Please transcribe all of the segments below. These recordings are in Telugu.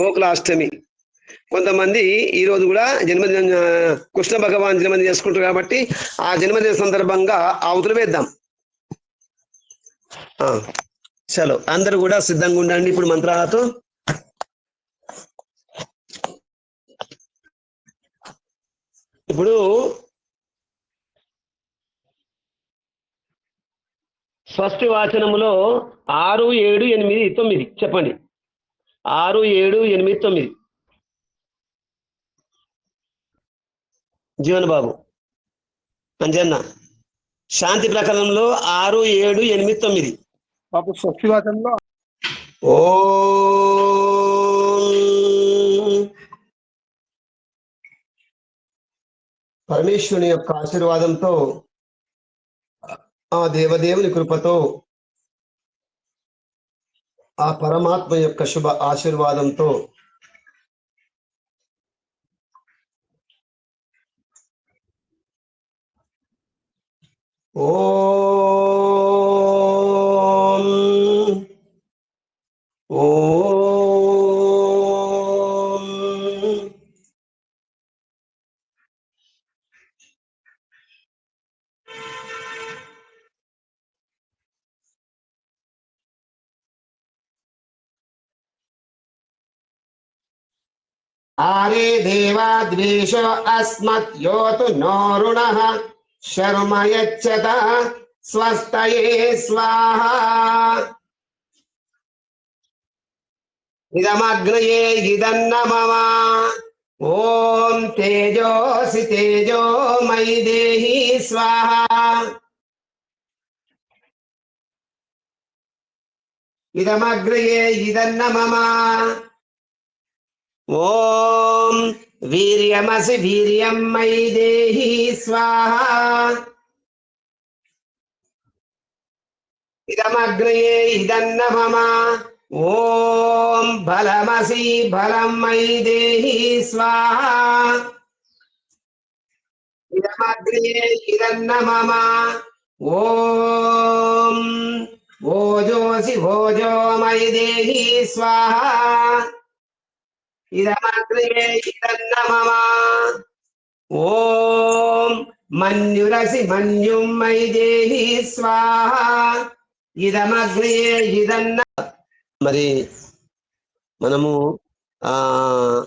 గోకులాష్టమి. కొంతమంది ఈ రోజు కూడా జన్మదిన కృష్ణ భగవాన్ జన్మదినం చేసుకుంటారు కాబట్టి ఆ జన్మదిన సందర్భంగా ఆవుతులు వేద్దాం. ఆ, చలో అందరూ కూడా సిద్ధంగా ఉండండి ఇప్పుడు మంత్రాలతో. ఇప్పుడు స్వస్తి వాచనములో ఆరు ఏడు ఎనిమిది తొమ్మిది చెప్పండి. ఆరు ఏడు ఎనిమిది తొమ్మిది. జీవన్ బాబు అంజన్న శాంతి ప్రకరణంలో ఆరు ఏడు ఎనిమిది తొమ్మిది. పాప స్వస్తివాచంలో ఓ. పరమేశ్వరుని యొక్క ఆశీర్వాదంతో ఆ దేవదేవుని కృపతో ఆ పరమాత్మ యొక్క శుభ ఆశీర్వాదంతో ఓం ఓం ఆరే దేవా ద్వేషో అస్మత్యోతు నోరుణః శర్మ యచ్చత స్వస్తయే స్వాహ. ఇదమగ్నయే ఇదన్న మమ ఓం తేజోసి తేజో మయి దేహి స్వాహ. ఇదమగ్నయే ఇదన్న మమ ఓం వీర్యమసి వీర్యం మయి దేహి స్వాహ ఇదమగ్నయే ఇదన్న మమ ఓం బలమసి బలం మయి దేహి స్వాహ ఇదమగ్నయే ఇదన్న మమ ఓం ఓజోసి ఓజో మయి దేహి స్వాహ ఇదమగ్నయే ఇదన్న మమ ఓం మన్యురసి మన్యుం మై దేహి స్వాహ. ఇదమగ్నియే ఇదన్న మరి మనము ఆ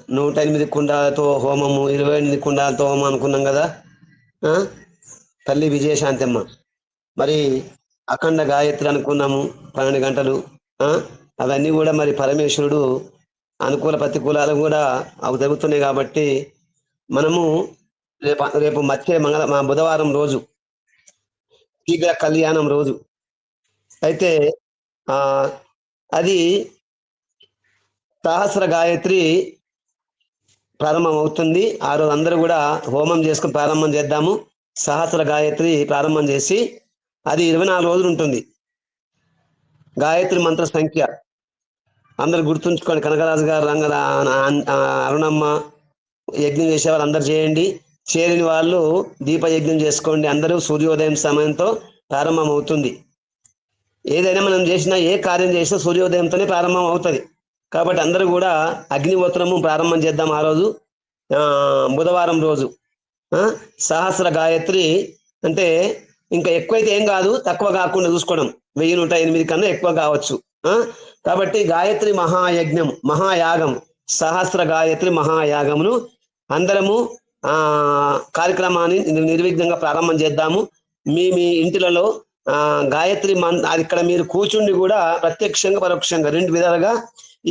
నూట ఎనిమిది కుండాలతో హోమము ఇరవై ఎనిమిది కుండాలతో హోమం అనుకున్నాం కదా? ఆ? తల్లి విజయశాంతమ్మ. మరి అఖండ గాయత్రి అనుకున్నాము పన్నెండు గంటలు. అవన్నీ కూడా మరి పరమేశ్వరుడు అనుకూల ప్రతికూలాలు కూడా అవి జరుగుతున్నాయి కాబట్టి మనము రేపు రేపు మధ్య మంగళ మా బుధవారం రోజు శీఘ్ర కళ్యాణం రోజు. అయితే అది సహస్ర గాయత్రి ప్రారంభం అవుతుంది ఆ రోజు అందరూ కూడా హోమం చేసుకుని ప్రారంభం చేద్దాము. సహస్ర గాయత్రి ప్రారంభం చేసి అది ఇరవై నాలుగు రోజులు ఉంటుంది. గాయత్రి మంత్ర సంఖ్య. అందరు గుర్తుంచుకోండి. కనకరాజు గారు రంగ అరుణమ్మ యజ్ఞం చేసే వాళ్ళు అందరు చేయండి. చేరిన వాళ్ళు దీప యజ్ఞం చేసుకోండి. అందరూ సూర్యోదయం సమయంతో ప్రారంభం అవుతుంది ఏదైనా మనం చేసినా ఏ కార్యం చేసినా సూర్యోదయంతోనే ప్రారంభం అవుతుంది కాబట్టి అందరూ కూడా అగ్నిహోత్రము ప్రారంభం చేద్దాం ఆ రోజు. బుధవారం రోజు. సహస్ర గాయత్రి అంటే ఇంకా ఎక్కువైతే ఏం కాదు. తక్కువ కాకుండా చూసుకోవడం. వెయ్యి నూట ఎనిమిది కన్నా ఎక్కువ కావచ్చు. కాబట్టి గాయత్రి మహాయజ్ఞం మహాయాగం సహస్ర గాయత్రి మహాయాగమును అందరము ఆ కార్యక్రమాన్ని నిర్విఘ్నంగా ప్రారంభం చేద్దాము. మీ మీ ఇంటిలలో ఆ గాయత్రి మన్ అది ఇక్కడ మీరు కూర్చుండి కూడా ప్రత్యక్షంగా పరోక్షంగా రెండు విధాలుగా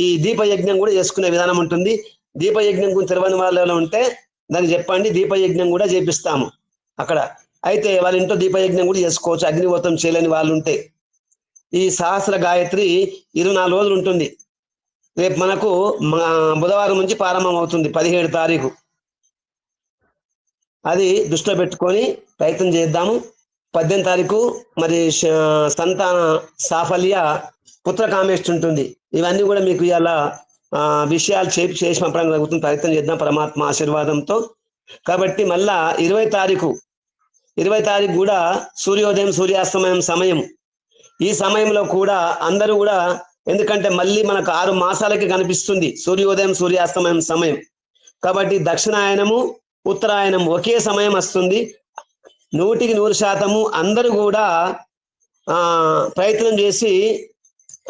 ఈ దీపయజ్ఞం కూడా చేసుకునే విధానం ఉంటుంది. దీపయజ్ఞం గురించి తెలియని వాళ్ళు ఉంటే దాన్ని చెప్పండి. దీపయజ్ఞం కూడా చేపిస్తాము అక్కడ. అయితే వాళ్ళ ఇంట్లో దీపయజ్ఞం కూడా చేసుకోవచ్చు. అగ్నివోతం చేయలేని వాళ్ళు ఉంటే. ఈ సహస్ర గాయత్రి ఇరవై నాలుగు రోజులు ఉంటుంది. రేపు మనకు బుధవారం నుంచి ప్రారంభం అవుతుంది పదిహేడు తారీఖు. అది దృష్టిలో పెట్టుకొని ప్రయత్నం చేద్దాము. పద్దెనిమిది తారీఖు మరి సంతాన సాఫల్య పుత్ర కామేష్టి ఉంటుంది. ఇవన్నీ కూడా మీకు ఇలా విషయాలు చేసి చేసి పంపడానికి జరుగుతుంది. ప్రయత్నం చేద్దాం పరమాత్మ ఆశీర్వాదంతో. కాబట్టి మళ్ళా ఇరవై తారీఖు ఇరవై తారీఖు కూడా సూర్యోదయం సూర్యాస్తమయం సమయం ఈ సమయంలో కూడా అందరూ కూడా ఎందుకంటే మళ్ళీ మనకు ఆరు మాసాలకి కనిపిస్తుంది సూర్యోదయం సూర్యాస్తమయం సమయం. కాబట్టి దక్షిణాయనము ఉత్తరాయణం ఒకే సమయం వస్తుంది. నూటికి నూరు శాతము అందరూ కూడా ఆ ప్రయత్నం చేసి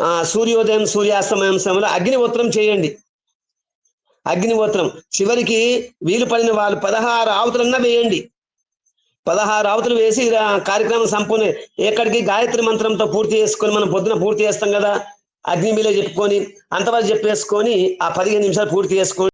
ఆ సూర్యోదయం సూర్యాస్తమయం సమయంలో అగ్నిహోత్రం చేయండి. అగ్నిహోత్రం చివరికి వీలు పడిన వాళ్ళు పదహారు ఆవుతులన్నా వేయండి. పదహారు అవతలు వేసి కార్యక్రమం సంపూర్ణ ఎక్కడికి గాయత్రి మంత్రంతో పూర్తి చేసుకొని మనం పొద్దున పూర్తి చేస్తాం కదా? అగ్ని మీలే చెప్పుకొని అంతవరకు చెప్పేసుకొని ఆ పదిహేను నిమిషాలు పూర్తి చేసుకొని